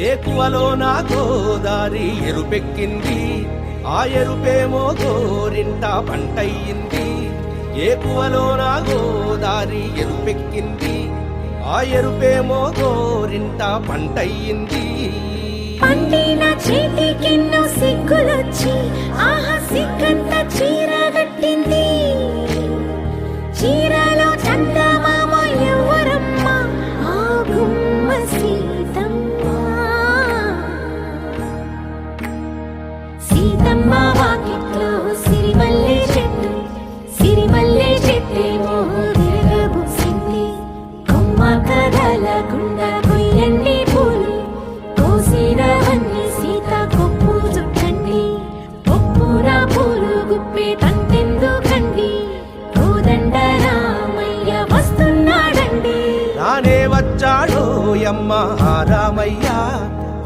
ఏకువలో నా గోదారి ఎరుపెక్కింది? ఆ ఎరుపేమో గోరింట పంటయ్యింది. ఏకువలో నా గోదారి ఎరుపెక్కింది? ఆ ఎరుపేమో గోరింట పంటయ్యింది. పండిన చేతికెన్నో సిగ్గులొచ్చి ఆహా సీతమ్మ వాకిట్లో సిరిమల్లె చెట్టు సిరిమల్లె చెట్టేమో విరగబూసింది కొమ్మ కదలకుండా కొయ్యండి పూలు కోసినవన్నీ సీత కొప్పు చుట్టండి. కొప్పున పూలు గుప్పే తంతెందుకండి కోదండ రామయ్య వస్తున్నాడండి. రానే వచ్చాడో యమ్మ రామయ్య.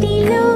滴露